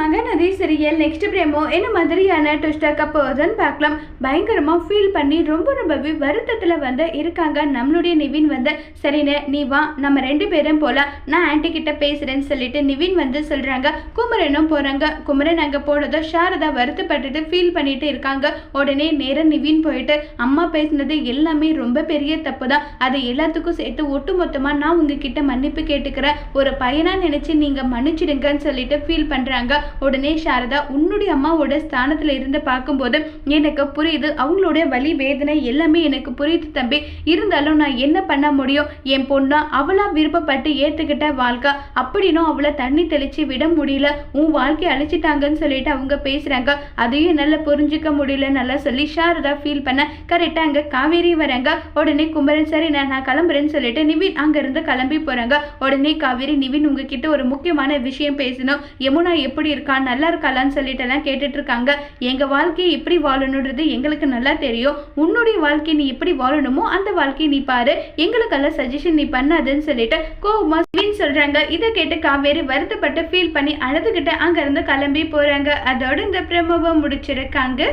Mahanadi serial next பிரேமோ என்ன மாதிரியான ட்விஸ்டாக்க போகுதுன்னு பார்க்கலாம். பயங்கரமா ஃபீல் பண்ணி ரொம்ப ரொம்பவே வருத்தத்துல வந்து இருக்காங்க நம்மளுடைய நிவின் வந்து. சரிண்ணே நீ வா நம்ம ரெண்டு பேரும் போலாம் நான் ஆன்ட்டி கிட்ட பேசுறேன்னு சொல்லிட்டு நிவின் வந்து சொல்றாங்க. குமரனும் போறாங்க. குமரன் அங்க போனதும் சாரதா வருத்தப்பட்டுட்டு ஃபீல் பண்ணிட்டு இருக்காங்க. உடனே நேரம் நிவின் போயிட்டு அம்மா பேசினது எல்லாமே ரொம்ப பெரிய தப்பு தான் அது எல்லாத்துக்கும் சேர்த்து ஒட்டு மொத்தமாக நான் உங்ககிட்ட மன்னிப்பு கேட்டுக்கிறேன். ஒரு பையனா நினைச்சு நீங்க மன்னிச்சிடுங்கன்னு சொல்லிட்டு ஃபீல் பண்றாங்க. உடனே சாரதா உன்னுடைய அம்மாவோட ஸ்தானத்துல இருந்து பார்க்கும்போது எனக்கு புரியுது. அவங்களுடைய வலி வேதனை எல்லாமே எனக்கு புரியுது தம்பி. இருந்தாலும் நான் என்ன பண்ண முடியும்? என் பொண்ணா அவளா விருப்பப்பட்டு ஏத்துக்கிட்ட வாழ்க்கை. அப்படின்னும் அவளை தண்ணி தெளிச்சு விட முடியல. உன் வாழ்க்கையை அழிச்சிட்டாங்கன்னு சொல்லிட்டு அவங்க பேசுறாங்க. அதையும் நல்லா புரிஞ்சுக்க முடியல நல்லா சொல்லி சாரதா ஃபீல் பண்ண கரெக்டா அங்க காவேரி வராங்க. உடனே குமரன் சரி நான் நான் கிளம்புறேன்னு சொல்லிட்டு நிவின் அங்க இருந்து கிளம்பி போறாங்க. உடனே காவேரி நிவின் உங்ககிட்ட ஒரு முக்கியமான விஷயம் பேசணும். யமுனா எப்படி நல்லா இருக்காளான்னு சொல்லிட்டு எல்லாம் கேட்டுட்டு இருக்காங்க எங்க வாழ்க்கையை எப்படி வாழணுன்றது எங்களுக்கு நல்லா தெரியும். உன்னுடைய வாழ்க்கையை நீ எப்படி வாழணுமோ அந்த வாழ்க்கையை நீ பாரு. எங்களுக்கெல்லாம் சஜஷன் நீ பண்ணாதுன்னு சொல்லிட்டு கோமா நிவின் சொல்றாங்க. இதை கேட்டு காவேரி வருத்தப்பட்டு ஃபீல் பண்ணி அழுதுகிட்டு அங்க இருந்து கிளம்பி போறாங்க. அதோட இந்த பிரமவை முடிச்சிருக்காங்க.